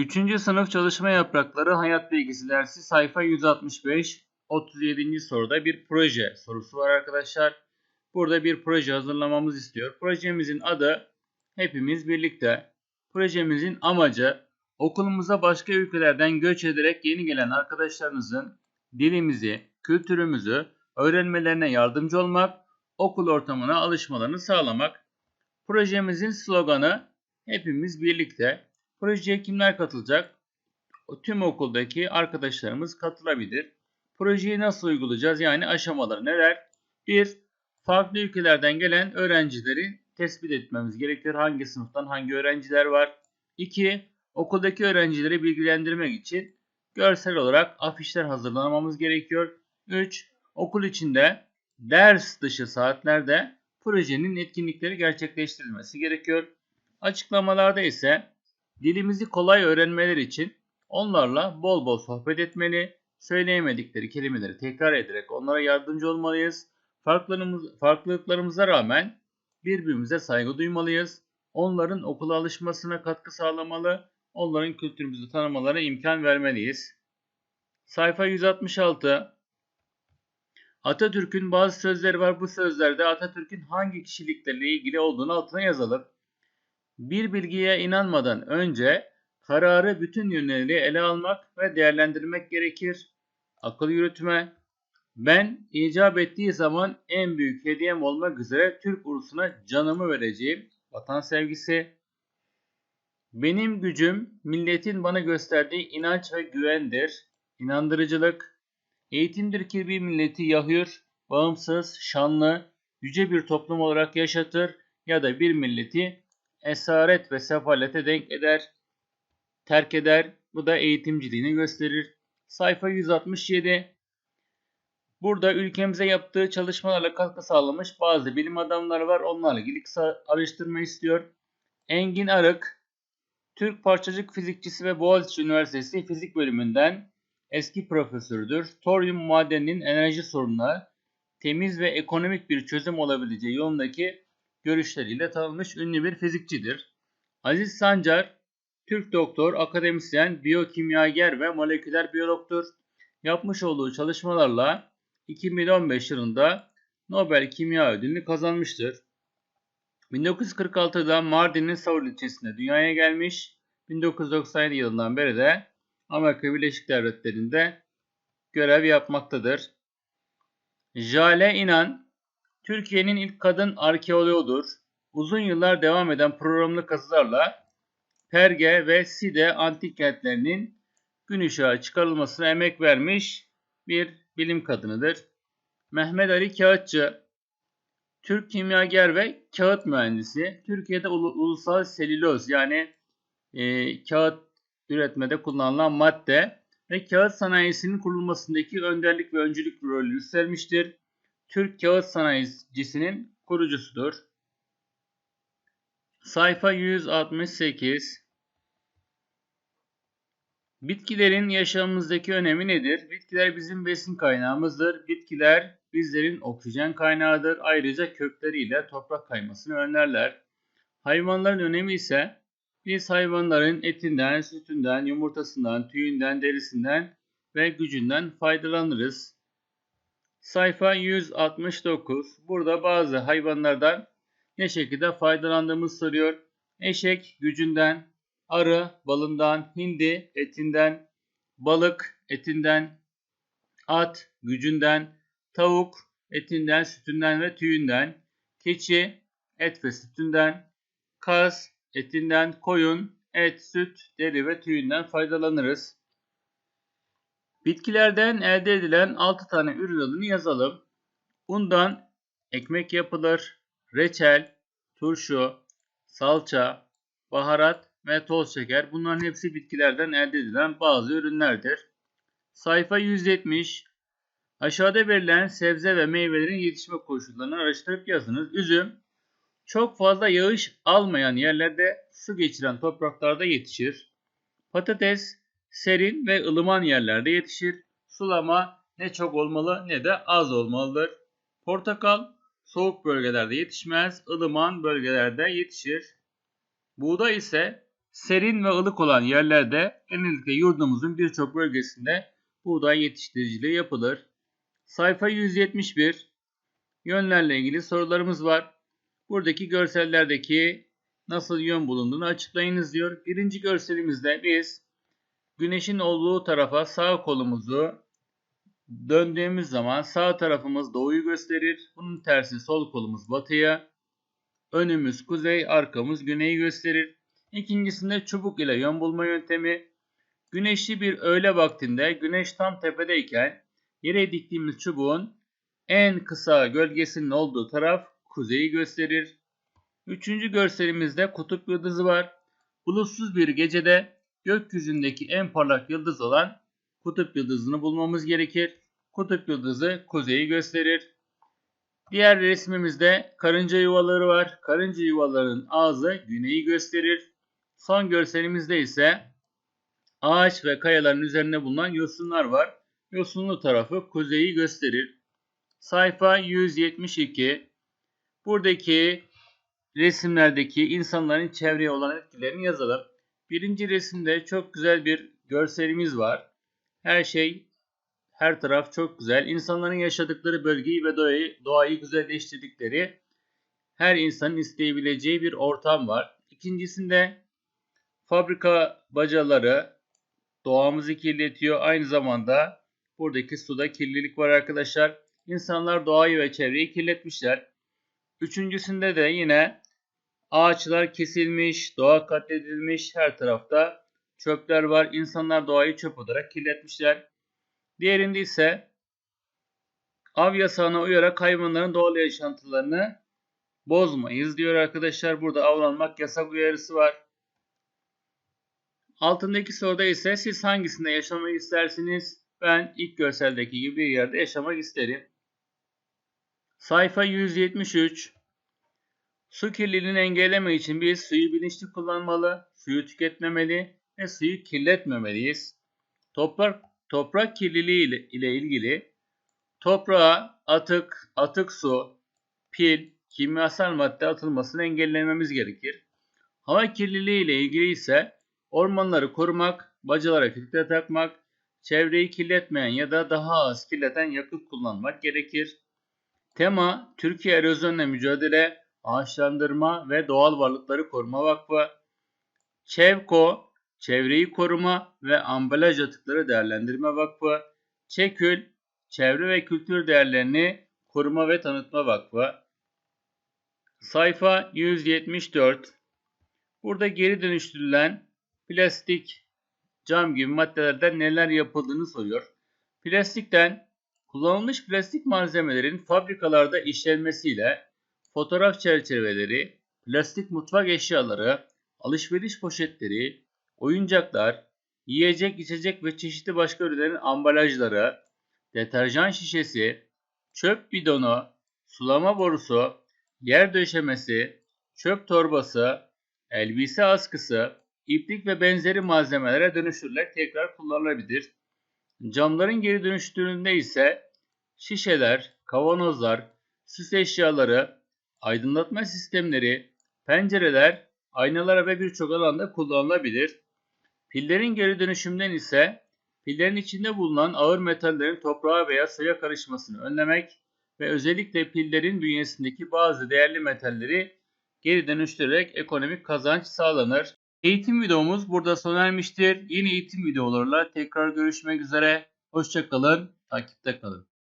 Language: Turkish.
3. sınıf çalışma yaprakları hayat bilgisi dersi sayfa 165 37. soruda bir proje sorusu var arkadaşlar. Burada bir proje hazırlamamız istiyor. Projemizin adı Hepimiz Birlikte. Projemizin amacı okulumuza başka ülkelerden göç ederek yeni gelen arkadaşlarınızın dilimizi, kültürümüzü öğrenmelerine yardımcı olmak, okul ortamına alışmalarını sağlamak. Projemizin sloganı Hepimiz Birlikte. Projeye kimler katılacak? Tüm okuldaki arkadaşlarımız katılabilir. Projeyi nasıl uygulayacağız? Yani aşamaları neler? 1. Farklı ülkelerden gelen öğrencileri tespit etmemiz gerekir. Hangi sınıftan hangi öğrenciler var? 2. Okuldaki öğrencileri bilgilendirmek için görsel olarak afişler hazırlamamız gerekiyor. 3. Okul içinde ders dışı saatlerde projenin etkinlikleri gerçekleştirilmesi gerekiyor. Açıklamalarda ise dilimizi kolay öğrenmeleri için onlarla bol bol sohbet etmeli, söyleyemedikleri kelimeleri tekrar ederek onlara yardımcı olmalıyız. Farklılığımız, farklılıklarımıza rağmen birbirimize saygı duymalıyız. Onların okula alışmasına katkı sağlamalı, onların kültürümüzü tanımalarına imkan vermeliyiz. Sayfa 166 Atatürk'ün bazı sözleri var. Bu sözlerde Atatürk'ün hangi kişiliklerle ilgili olduğunu altına yazalım. Bir bilgiye inanmadan önce kararı bütün yönleriyle ele almak ve değerlendirmek gerekir. Akıl yürütme. Ben icap ettiği zaman en büyük hediyem olmak üzere Türk ulusuna canımı vereceğim. Vatan sevgisi. Benim gücüm milletin bana gösterdiği inanç ve güvendir. İnandırıcılık. Eğitimdir ki bir milleti yahür, bağımsız, şanlı, yüce bir toplum olarak yaşatır ya da bir milleti esaret ve sefalete denk eder, terk eder. Bu da eğitimciliğini gösterir. Sayfa 167. Burada ülkemize yaptığı çalışmalarla katkı sağlamış bazı bilim adamları var. Onlarla ilgili kısa araştırma istiyor. Engin Arık, Türk parçacık fizikçisi ve Boğaziçi Üniversitesi fizik bölümünden eski profesördür. Toryum madeninin enerji sorununa temiz ve ekonomik bir çözüm olabileceği yolundaki görüşleriyle tanınmış ünlü bir fizikçidir. Aziz Sancar, Türk doktor, akademisyen, biyokimyager ve moleküler biyologtur. Yapmış olduğu çalışmalarla 2015 yılında Nobel Kimya Ödülünü kazanmıştır. 1946'da Mardin'in Savur ilçesinde dünyaya gelmiş. 1997 yılından beri de Amerika Birleşik Devletleri'nde görev yapmaktadır. Jale İnan, Türkiye'nin ilk kadın arkeoloğudur. Uzun yıllar devam eden programlı kazılarla Perge ve Side antik kentlerinin gün ışığa çıkarılmasına emek vermiş bir bilim kadınıdır. Mehmet Ali Kağıtçı, Türk kimyager ve kağıt mühendisi. Türkiye'de ulusal selüloz yani e, kağıt üretmede kullanılan madde ve kağıt sanayisinin kurulmasındaki önderlik ve öncülük rolü üstlenmiştir. Türk kağıt sanayicisinin kurucusudur. Sayfa 168 Bitkilerin yaşamımızdaki önemi nedir? Bitkiler bizim besin kaynağımızdır. Bitkiler bizlerin oksijen kaynağıdır. Ayrıca kökleriyle toprak kaymasını önlerler. Hayvanların önemi ise biz hayvanların etinden, sütünden, yumurtasından, tüyünden, derisinden ve gücünden faydalanırız. Sayfa 169. Burada bazı hayvanlardan ne şekilde faydalandığımız soruyor. Eşek gücünden, arı balından, hindi etinden, balık etinden, at gücünden, tavuk etinden, sütünden ve tüyünden, keçi et ve sütünden, kaz etinden, koyun et, süt, deri ve tüyünden faydalanırız. Bitkilerden elde edilen 6 tane ürün adını yazalım. Undan ekmek yapılır, reçel, turşu, salça, baharat ve toz şeker. Bunların hepsi bitkilerden elde edilen bazı ürünlerdir. Sayfa 170. Aşağıda verilen sebze ve meyvelerin yetişme koşullarını araştırıp yazınız. Üzüm çok fazla yağış almayan yerlerde su geçiren topraklarda yetişir. Patates serin ve ılıman yerlerde yetişir. Sulama ne çok olmalı ne de az olmalıdır. Portakal soğuk bölgelerde yetişmez, ılıman bölgelerde yetişir. Buğday ise Serin ve ılık olan yerlerde genellikle yurdumuzun birçok bölgesinde buğday yetiştiriciliği yapılır. Sayfa 171 yönlerle ilgili sorularımız var. Buradaki görsellerdeki nasıl yön bulunduğunu açıklayınız diyor. Birinci görselimizde biz güneşin olduğu tarafa sağ kolumuzu döndüğümüz zaman sağ tarafımız doğuyu gösterir. Bunun tersi sol kolumuz batıya. Önümüz kuzey, arkamız güneyi gösterir. İkincisinde çubuk ile yön bulma yöntemi. Güneşli bir öğle vaktinde güneş tam tepedeyken yere diktiğimiz çubuğun en kısa gölgesinin olduğu taraf kuzeyi gösterir. Üçüncü görselimizde kutup yıldızı var. Bulutsuz bir gecede gökyüzündeki en parlak yıldız olan kutup yıldızını bulmamız gerekir. Kutup yıldızı kuzeyi gösterir. Diğer resmimizde karınca yuvaları var. Karınca yuvalarının ağzı güneyi gösterir. Son görselimizde ise ağaç ve kayaların üzerinde bulunan yosunlar var. Yosunlu tarafı kuzeyi gösterir. Sayfa 172. Buradaki resimlerdeki insanların çevreye olan etkilerini yazalım. Birinci resimde çok güzel bir görselimiz var. Her şey, her taraf çok güzel. İnsanların yaşadıkları bölgeyi ve doğayı, doğayı güzelleştirdikleri her insanın isteyebileceği bir ortam var. İkincisinde fabrika bacaları doğamızı kirletiyor. Aynı zamanda buradaki suda kirlilik var arkadaşlar. İnsanlar doğayı ve çevreyi kirletmişler. Üçüncüsünde de yine ağaçlar kesilmiş, doğa katledilmiş, her tarafta çöpler var. İnsanlar doğayı çöp olarak kirletmişler. Diğerinde ise av yasağına uyarak hayvanların doğal yaşantılarını bozmayız diyor arkadaşlar. Burada avlanmak yasak uyarısı var. Altındaki soruda ise siz hangisinde yaşamak istersiniz? Ben ilk görseldeki gibi bir yerde yaşamak isterim. Sayfa 173 Su kirliliğini engellemek için biz suyu bilinçli kullanmalı, suyu tüketmemeli ve suyu kirletmemeliyiz. Toprak, toprak kirliliği ile, ile ilgili toprağa atık, atık su, pil, kimyasal madde atılmasını engellememiz gerekir. Hava kirliliği ile ilgili ise ormanları korumak, bacalara filtre takmak, çevreyi kirletmeyen ya da daha az kirleten yakıt kullanmak gerekir. Tema Türkiye Erozyonla Mücadele, Ağaçlandırma ve Doğal Varlıkları Koruma Vakfı, ÇEVKO, Çevreyi Koruma ve Ambalaj Atıkları Değerlendirme Vakfı, ÇEKÜL, Çevre ve Kültür Değerlerini Koruma ve Tanıtma Vakfı. Sayfa 174. Burada geri dönüştürülen plastik, cam gibi maddelerden neler yapıldığını soruyor. Plastikten kullanılmış plastik malzemelerin fabrikalarda işlenmesiyle fotoğraf çerçeveleri, plastik mutfak eşyaları, alışveriş poşetleri, oyuncaklar, yiyecek, içecek ve çeşitli başka ürünlerin ambalajları, deterjan şişesi, çöp bidonu, sulama borusu, yer döşemesi, çöp torbası, elbise askısı, iplik ve benzeri malzemelere dönüştürülerek tekrar kullanılabilir. Camların geri dönüştürüldüğünde ise şişeler, kavanozlar, süs eşyaları, aydınlatma sistemleri, pencereler, aynalar ve birçok alanda kullanılabilir. Pillerin geri dönüşümden ise pillerin içinde bulunan ağır metallerin toprağa veya suya karışmasını önlemek ve özellikle pillerin bünyesindeki bazı değerli metalleri geri dönüştürerek ekonomik kazanç sağlanır. Eğitim videomuz burada sona ermiştir. Yeni eğitim videolarla tekrar görüşmek üzere. Hoşçakalın, takipte kalın.